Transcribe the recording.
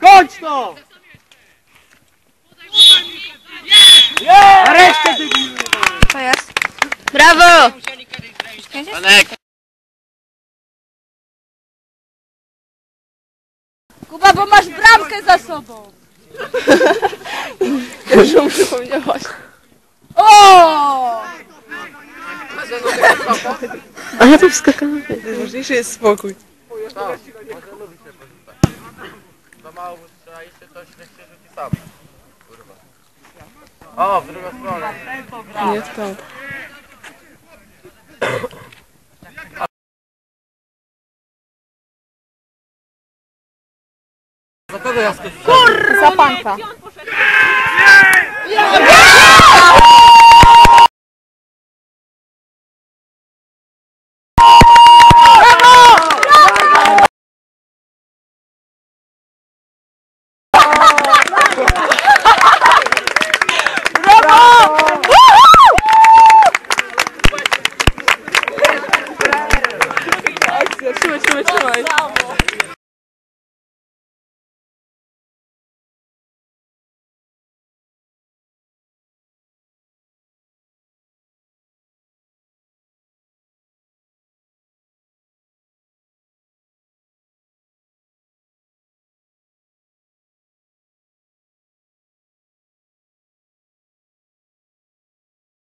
Kończ to! Nareszcie debilu! To jest. Brawo! Panek! Kuba, bo masz bramkę za sobą. Już mu przypomniałaś. O! A ja tu wskakałem. Najważniejszy jest spokój. Za mało strzelaliście, to się rzuci sam. Kurwa. O, w drugą stronę. Nie w tą. Za kogo ja skoczyłem? Za panka. 是不是？是不是？